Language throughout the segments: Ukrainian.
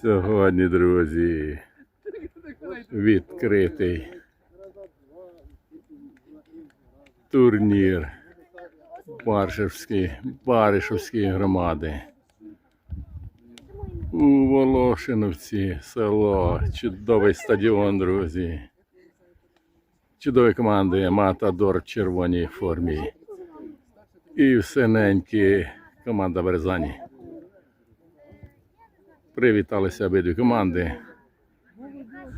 Сьогодні, друзі, відкритий турнір Баршевської, Баришівської громади. У Волошиновці село. Чудовий стадіон, друзі. Чудові команди Матадор в червоній формі. І в синенькі команда Березані. Привіталися обидві команди.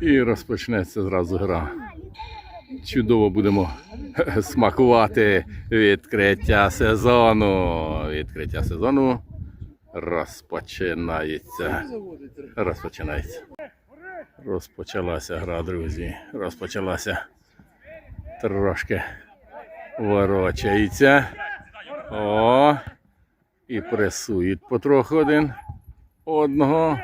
І розпочнеться зразу гра. Чудово будемо смакувати відкриття сезону. Відкриття сезону розпочинається. Розпочинається. Розпочалася гра, друзі. Розпочалася. Трошки ворочається. О! І пресують потроху один одного.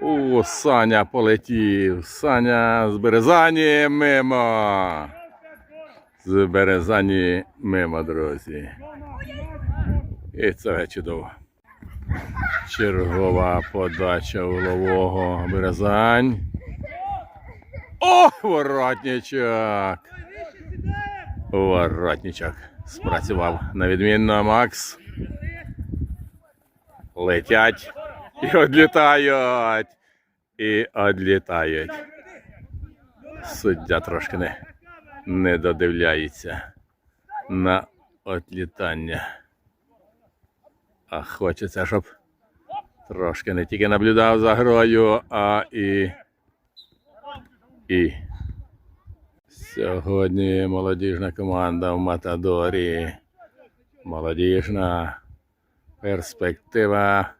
О, Саня полетів. Саня з Березані мимо. З Березані мимо, друзі. І це чудово. Чергова подача улового Березань. О, воротничок. Воротничок. Спрацював на відмінно Макс. Летять і відлітають. І відлітають. Суддя трошки не, не додивляється на відлітання. А хочеться, щоб трошки не тільки наблюдав за грою, а і. і. Сьогодні молодіжна команда в Матадорі. Молодіжна перспектива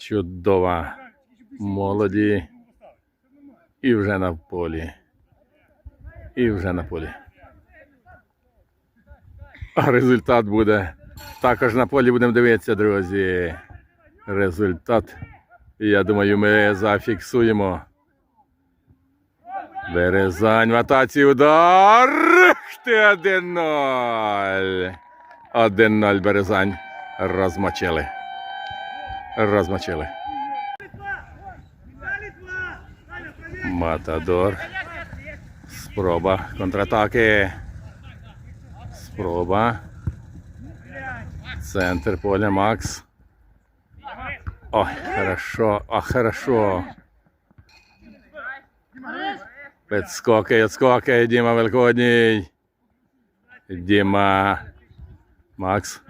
чудова. Молоді і вже на полі. І вже на полі. А результат буде. Також на полі будемо дивитися, друзі. Результат. Я думаю, ми зафіксуємо. Березань в атаці удар. Ти 1-0. 1-0 Березань. Розмочили. Розмочили. Матадор. Спроба контратаки. Спроба. Центр поля Макс. Ой, хорошо, а хорошо. Підскоки, відскоки, Діма Великодній. Діма. Макс.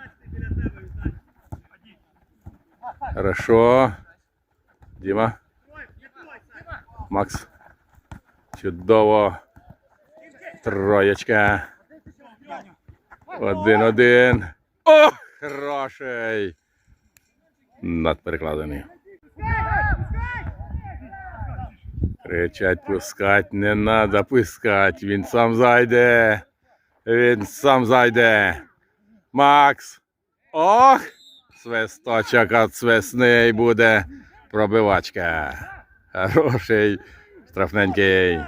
Хорошо. Діма. Макс. Чудово. Троєчка. Один-один. О! Хороший. Надперекладений. Кричать, пускать, не надо пускать. Він сам зайде. Він сам зайде. Макс. Ох! Свисточок от свисний буде пробивачка. Хороший штрафненький.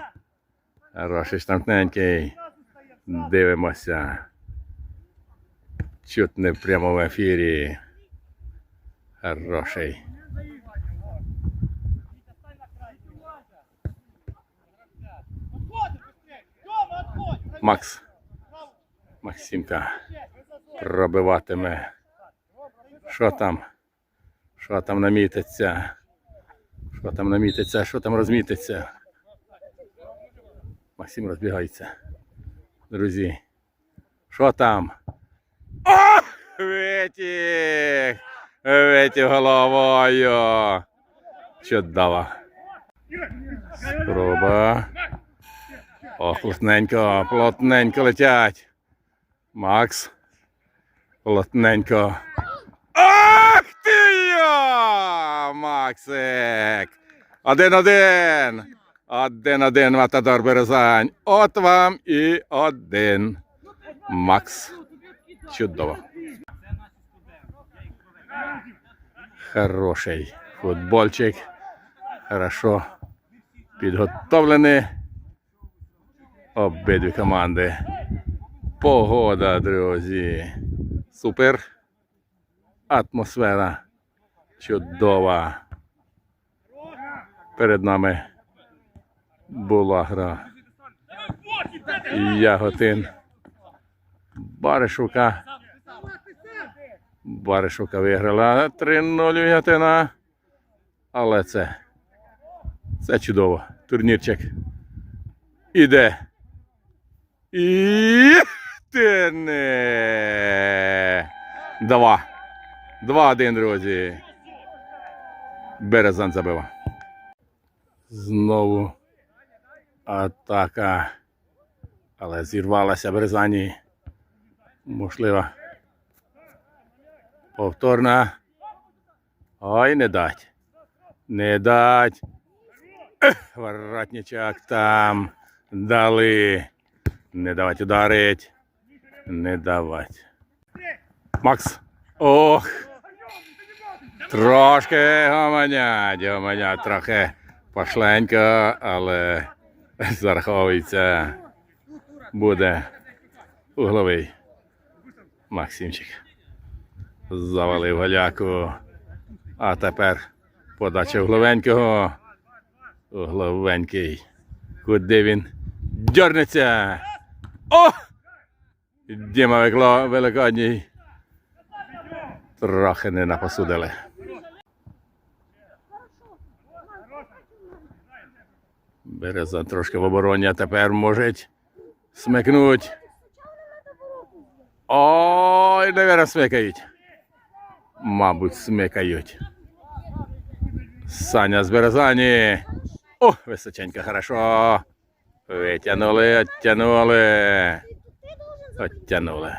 Хороший штрафненький. Дивимося. Чуть не в ефірі. Хороший. Макс. Максимка пробиватиме. Що там? Що там намітиться? Що там намітиться? Що там розмітиться? Максим розбігається. Друзі. Що там? О! Витік! Витік головою. Чудово. Спроба. О, плотненько, плотненько летять. Макс. Плотненько. Ах ти йо! Максик! Один-один. Один-один Матадор Березань. От вам і один. Макс. Чудово. Хороший футбольчик. Хорошо підготовлені обидві команди. Погода, друзі. Супер. Атмосфера чудова. Перед нами була гра Яготин. Баришука. Баришука виграла 3-0 у Яготина. Але це, це чудово. Турнірчик іде. І. Два. Два-один, друзі. Березан забив. Знову атака. Але зірвалася Березані. Можливо. Повторна. Ой, не дать. Не дать. Ех, Воротничок там. Дали. Не давать ударить. Не давать. Макс. Ох. Трошки гомонять, гомонять трохи пошленько, але зараховується. Буде угловий. Максимчик. Завалив голяку. А тепер подача угловенького. Угловенький. Куди він дьорнеться? О! Діма Великодній. Трохи не напосудили. Береза трошки в обороні, а тепер можуть смикнуть. Ой, навірно, смикають. Мабуть, смикають. Саня з Березані. О, височенько, хорошо. Витягнули, оттягнули. Оттягнули.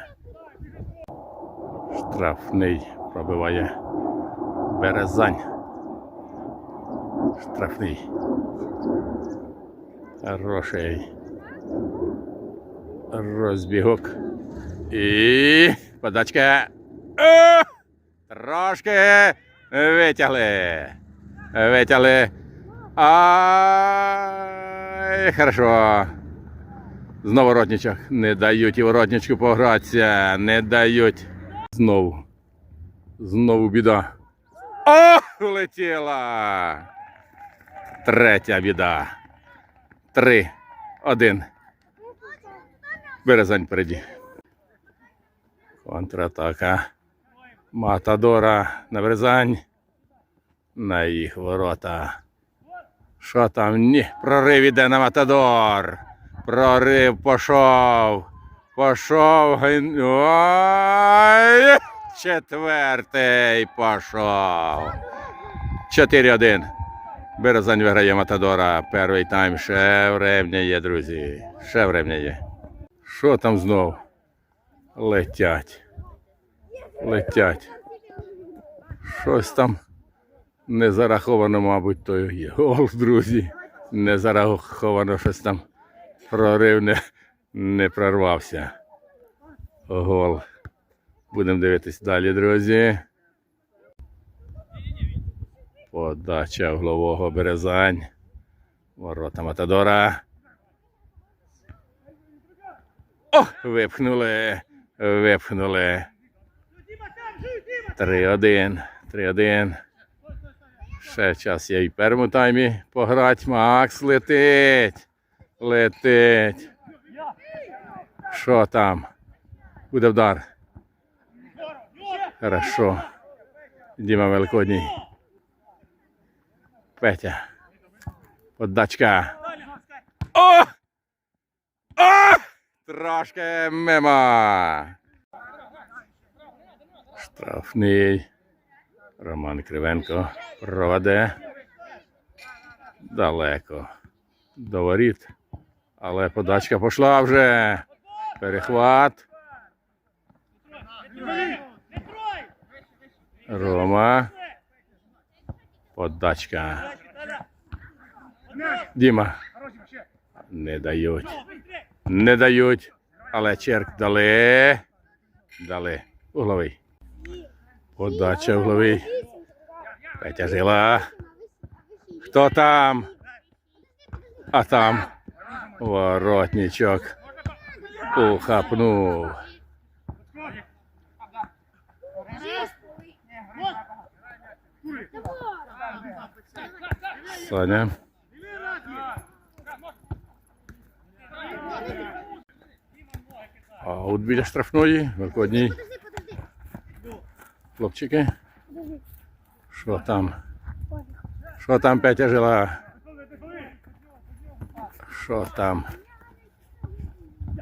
Штрафний пробиває Березань. Штрафний. Хороший. Розбігок. І подачка. О! Трошки витягли. Витягли. Ай, хорошо. Знову воротничок. Не дають і воротничку погратися. Не дають. Знову. Знову біда. О, улетіла. Третя біда. Три. Один. Березань впереді. Контратака. Матадора на Березань. На їх ворота. Що там? Ні. Прорив іде на Матадор. Прорив пішов. Пішов. Ой! Четвертий пішов. 4-1. Березань виграє Матадора. Перший тайм ще врем'яє, друзі. Ще врем'яє. Що там знов? Летять. Летять. Щось там не зараховано, мабуть, той є гол, друзі. Не зараховано щось там. Прорив не, не прорвався. Гол. Будемо дивитись далі, друзі. Подача углового Березань. Ворота Матадора. О! Випхнули. Випхнули. 3-1. 3-1. Ще час є і в першому таймі пограти. Макс летить. Летить. Що там? Буде вдар. Хорошо. Діма Великодній. Петя. Подачка. О! О! Трошки мимо. Штрафний. Роман Кривенко проведе. Далеко. До воріт. Але подачка пішла вже. Перехват. Рома. Подачка. Діма. Не дають. Не дають. Але черк дали. Дали. Угловий. Подача угловий. Петя жила. Хто там? А там воротничок. Ухапнув. Саня. А от біля штрафної, подожди. Хлопчики. Що там? Що там Петя жила? Що там?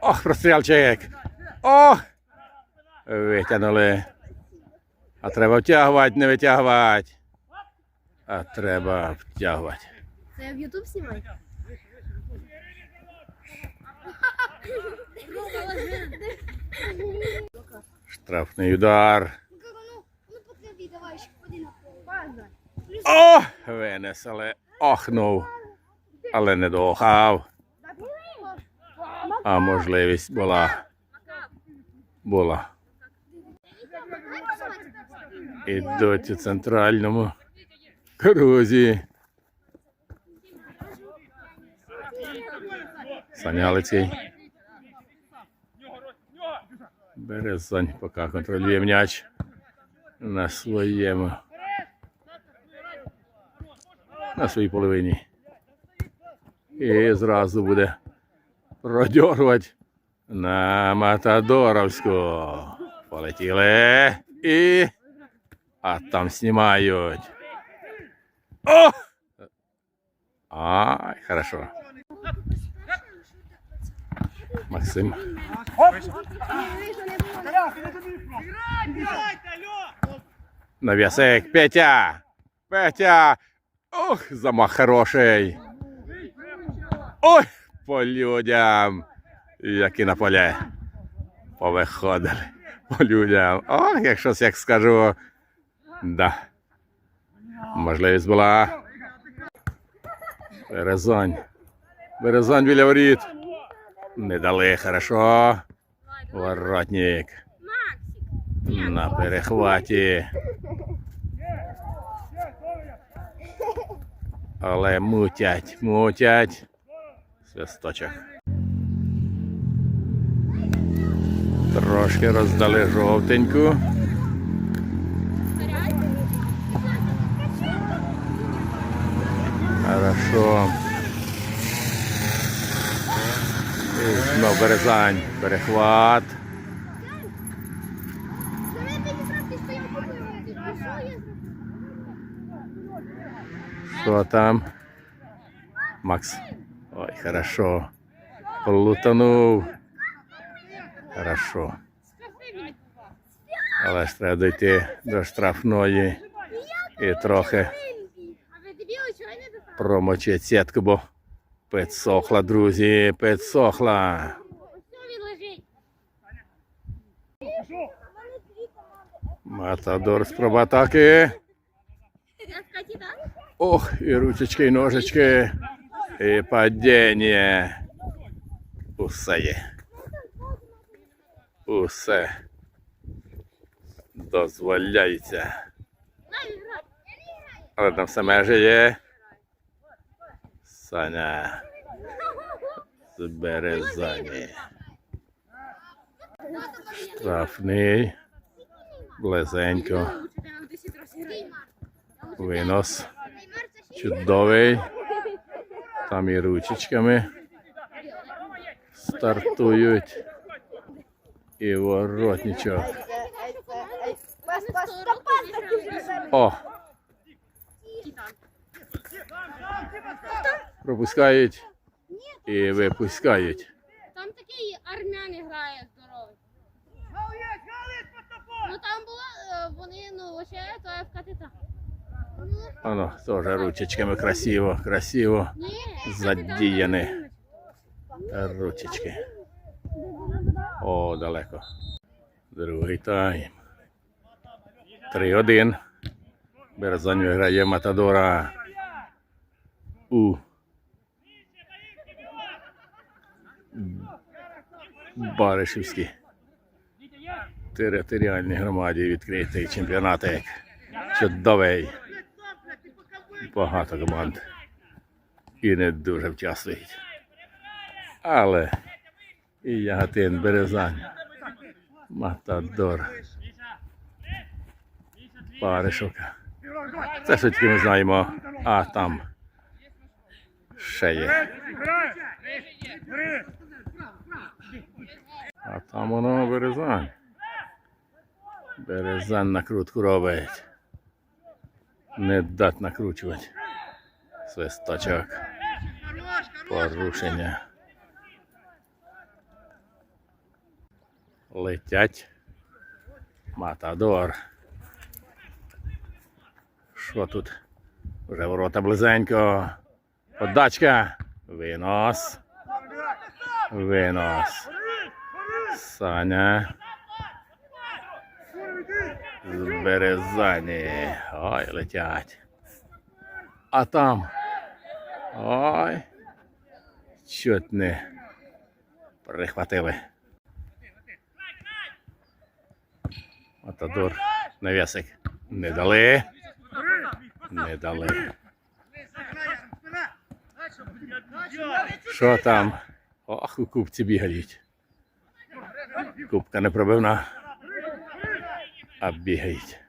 Ох, прострілчик! Ох! Витягнули. А треба втягувати, не витягувати. А треба втягувати. Це я в Ютуб знімаю? Штрафний удар. О! Винес, але охнув. Але не доохав. А можливість була. Була. Ідуть у центральному крузі. Санялицький. Березань поки контролює м'яч на своєму. На своїй половині. І зразу буде продьорувати на Матадоровську. Полетіли. І. А там знімають. О! Ай, хорошо. Максим. Нав'ясик. Петя. Петя. Ох, замах хороший. Ой, по людям. Які на поле. Повиходили. По людям. Ох, як щось як скажу. Да. Можливість була. Березань. Березань біля воріт. Не дали, хорошо. Воротник. На перехваті. Але мутять, мутять. Свисточок. Трошки роздали жовтеньку. Хорошо. І знов березань. Перехват. Що там? Макс. Ой, хорошо. Плутанув. Хорошо. Але ж треба дійти до штрафної і трохи А ви дебіли, чого не допомагаєте? Промочити сітку, бо підсохла, друзі, підсохла. Матадор спроба атаки. Я скаті, так? Ох, і ручечки, і ножички, і падіння. Усе є. Усе дозволяється. Але там все межі є. Саня. З березані. Штрафний. Близенько. Винос. Чудовий. Там і ручечками стартують. І воротничок. О! Пропускають і випускають. Там такий армян грає здоровий. Ну там було, е, вони, ну, лише то так. Воно теж ручечками красиво, красиво. Ні, Задіяні. Ручечки. О, далеко. Другий тайм. 3-1. Березань виграє Матадора. У. Баришівській територіальній громаді відкритий чемпіонатик. Чудовий. Багато команд. І не дуже вчаствують. Але і Яготин, Березань, Матадор, Паришок. Це що тільки ми знаємо А там ще є. А там воно березань. Березань накрутку робить. Не дать накручувати. Свисточок. Порушення. Летять. Матадор. Що тут? Вже ворота близенько. Подачка. Винос. Винос. Саня. З березані. Ой, летять. А там. Ой. Чуть не прихватили. Матадор. Навісик. Не дали. Не дали. Що там? Ох, у кубці бігають. Кубка не пробивна. А бігають.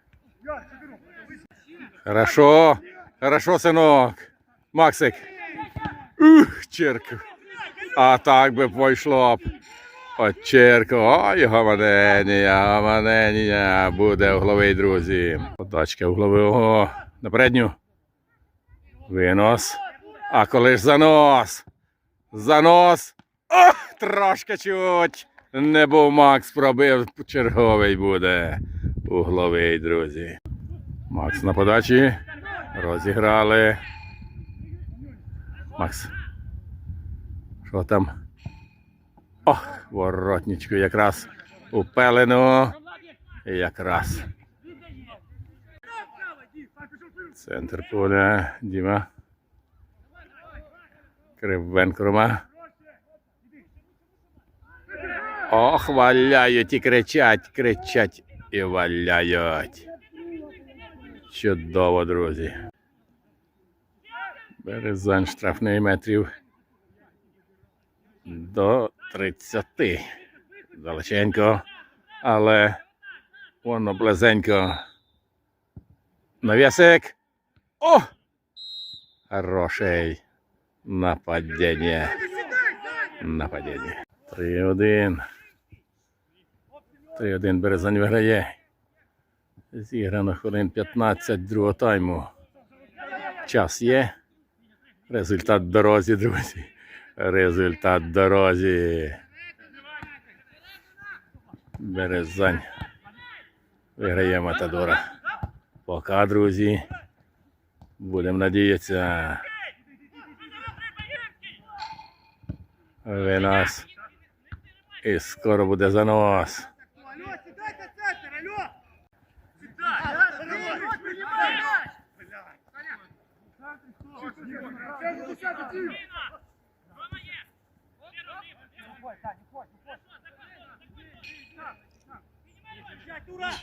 Хорошо. Хорошо, синок. Максик. Ух, черк. А так би пойшло б. От черко. Ой, гаманенія, гаманенія. Буде угловий, друзі. Подачка углового. На передню. Винос. А коли ж занос? Занос. Ох, трошки чуть. Не був Макс пробив. Черговий буде. Угловий, друзі. Макс на подачі. Розіграли. Макс. Що там? Ох, воротничку якраз у пелену. Якраз. Центр поля. Діма. Кривенко Рома. Ох, валяють і кричать, кричать і валяють. Чудово, друзі. Березань штрафний метрів до 30. Далеченько, але воно близенько. Навісик. О! Хороший. Нападіння. Нападіння. 3-1. 3-1 Березань виграє. Зіграно хвилин 15 другого тайму. Час є. Результат дорозі, друзі. Результат в дорозі. Березань. Виграє Матадора. Пока, друзі. Будемо надіятися. Ви нас. І скоро буде занос.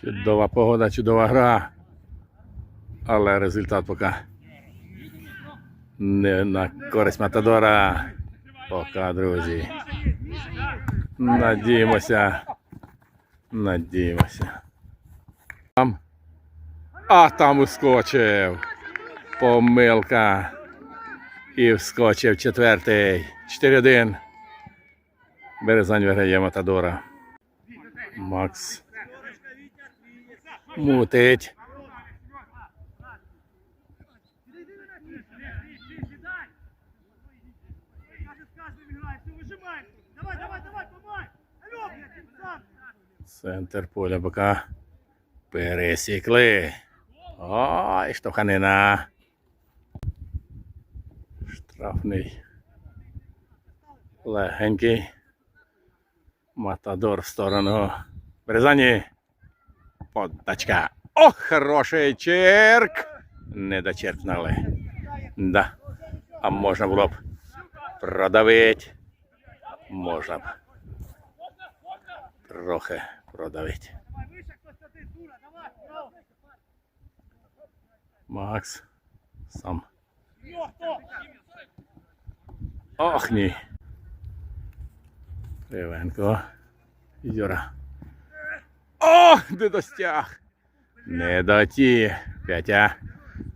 Чудова погода, чудова гра. Але результат поки не на користь Матадора. Пока, друзі. Надіємося. Надіємося. Там. А там ускочив. Помилка. І вскочив четвертий. 4-1. Березань виграє Матадора. Макс. Мутить. Центр поля бока. Пересікли. Ой, штовханина. Штрафний. Легенький. Матадор в сторону. Березані. Подачка. Ох, хороший черк. Не дочеркнули. Да. А можна було б продавити. Можна б. Трохи продавити. Макс. Сам. Ох, ні. Кривенко. Юра. О, не достяг. Не доті. П'ятя.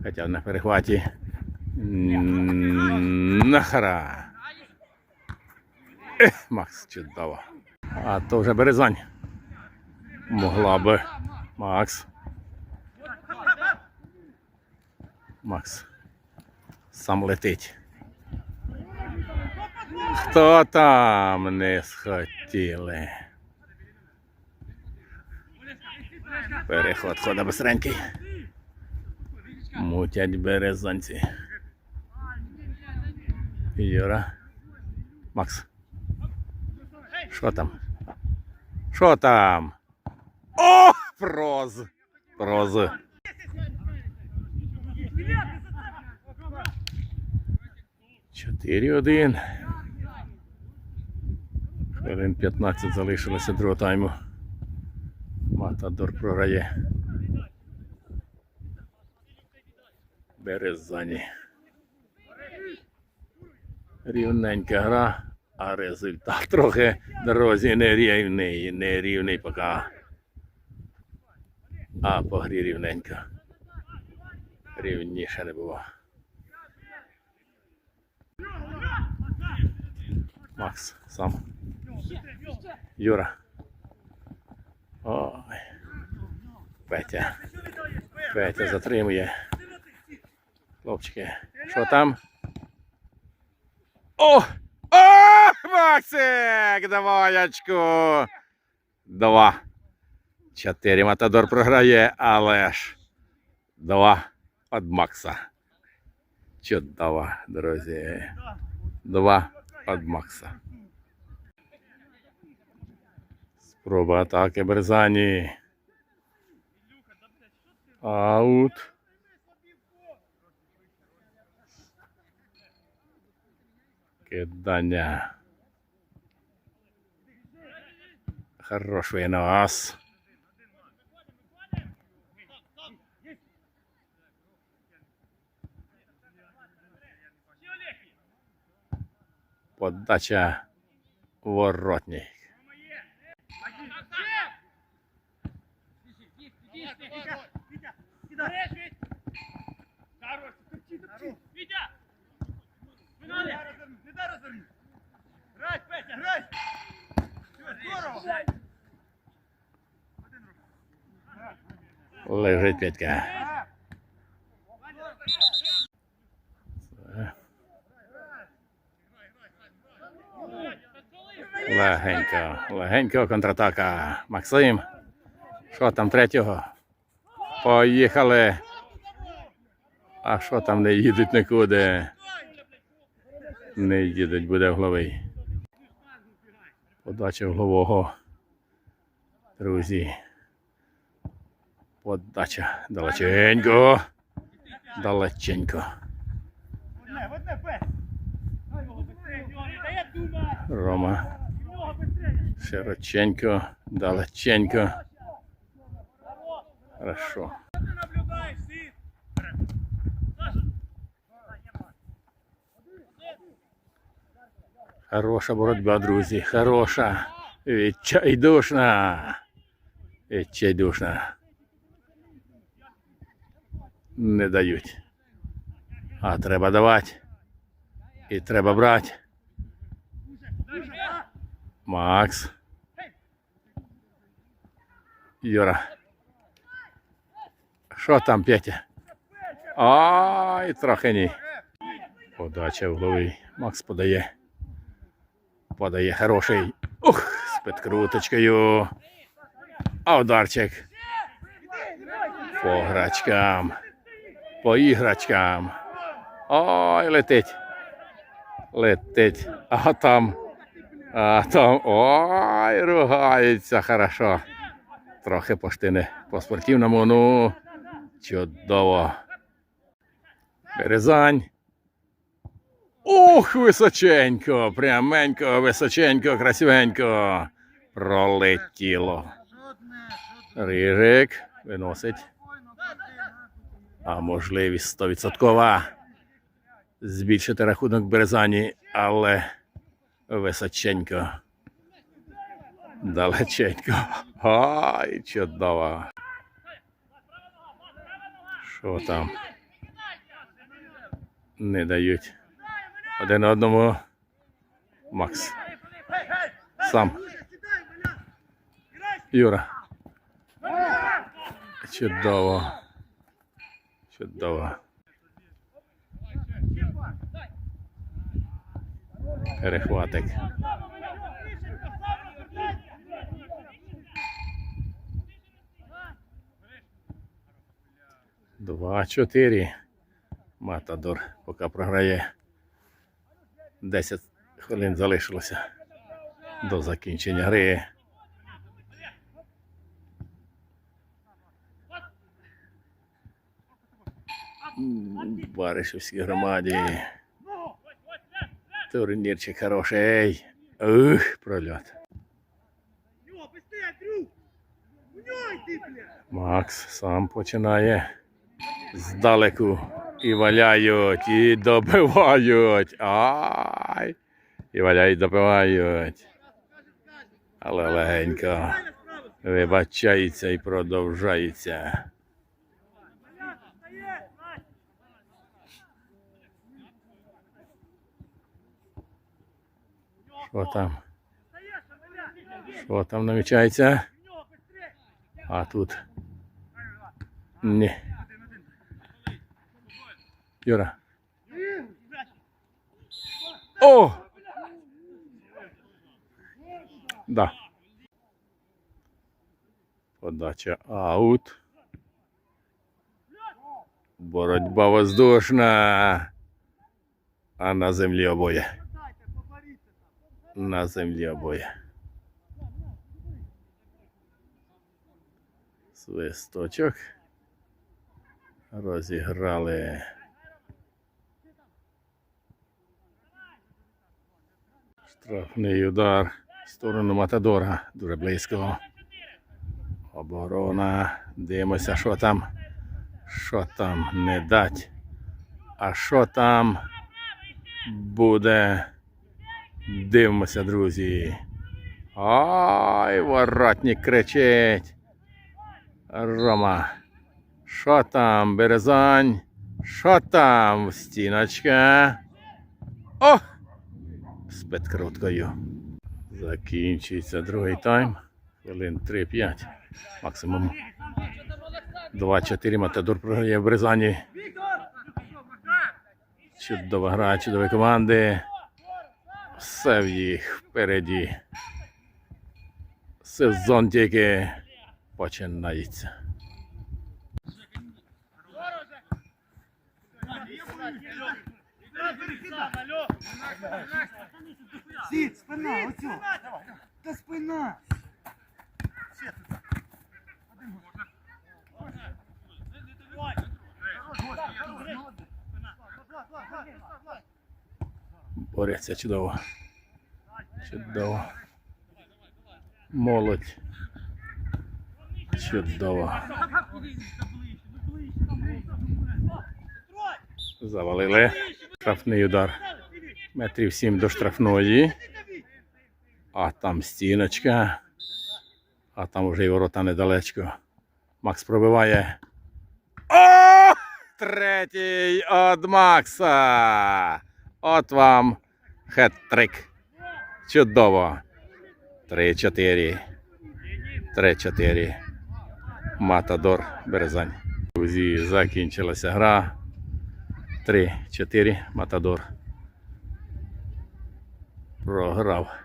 Хоча на перехваті. Нахара. Ех, Макс, чудово. А то вже Березань. Могла би. Макс. Макс. Сам летить. Хто там не схотіли? Переход хода бистренький. Мутять березанці. Юра. Макс. Що там? Що там? О! Проз! Проз. Чотири один. Хвилин 15 залишилося другого тайму. Матадор програє. Березані. Рівненька гра, а результат трохи дорозі не рівний, не поки. А по грі рівненько. Рівніше не було. Макс сам. Юра. Ой. Петя. Петя затримує. Хлопчики. Що там? О! О! Максик! Давай очку! Два. Чотири Матадор програє, але ж два від Макса. Чудово, друзі. Два від Макса. Спроба атаки Берзані. Аут. Кидання. Хорош винос. Подача воротній. Не дай розвернути. Грай, Петя, грай! Все, здорово! Лежить Петька. Легенько, легенько контратака. Максим. Що там третього? Поїхали. А що там не їдуть нікуди? Не їдуть, буде головий. Подача голового. Друзі. Подача. Далеченько. Далеченько. Рома. Широченько. Далеченько. Хорошо. Хороша боротьба, друзі. Хороша. Відчайдушна. Відчайдушна. Не дають. А треба давати. І треба брати. Макс. Юра. Що там, Петя? Ай, трохи ні. Подача в. Макс подає. Подає хороший. Ух, з підкруточкою. А ударчик. По грачкам. По іграчкам. Ой, летить. Летить. А там. А там. Ой, ругається хорошо. Трохи поштини по спортивному. Ну, чудово. Березань. Ух, височенько, пряменько, височенько, красивенько. Пролетіло. Рижик виносить. А можливість 100% збільшити рахунок Березані, але височенько. Далеченько. Ай, чудово. Що там? Не дають один одному. Макс. Сам. Юра. Чудово. Чудово. Перехватик. Два-чотири. Матадор поки програє. 10 хвилин залишилося до закінчення гри. Баришівській громаді. Турнірчик хороший. Ух, бля! Макс сам починає здалеку. І валяють, і добивають. Ай! І валяють, добивають. Але легенько вибачається і продовжається. Що там? Що там намічається? А тут. Ні. Юра. О! Да. Подача аут. Боротьба воздушна. А на землі обоє. На землі обоє. Свисточок. Розіграли. Штрафний удар в сторону Матадора. Дуже близько. Оборона. Дивимося, що там. Що там не дать. А що там буде. Дивимося, друзі. Ай, воротник кричить. Рома. Що там, Березань? Що там, стіночка? О! З підкруткою. Закінчується другий тайм. Хвилин 3-5. Максимум 2-4 Матадор програє в Березані. Чудова гра, чудові команди. Все в їх впереді. Сезон тільки починається. Сід, спина, оцю! Та спина! Борються чудово. Чудово. Молодь. Чудово. Завалили. Штрафний удар. Метрів сім до штрафної. А там стіночка. А там вже і ворота недалечко. Макс пробиває. О! Третій від Макса. От вам хет-трик. Чудово. 3-4. 3-4. Матадор Березань. Друзі, закінчилася гра. 3-4. Матадор. Програв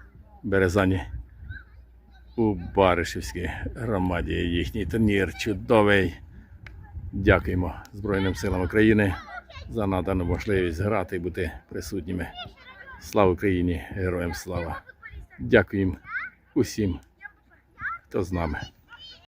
Березані у Баришівській громаді. Їхній турнір чудовий. Дякуємо Збройним силам України за надану можливість грати і бути присутніми. Слава Україні! Героям слава! Дякуємо усім, хто з нами.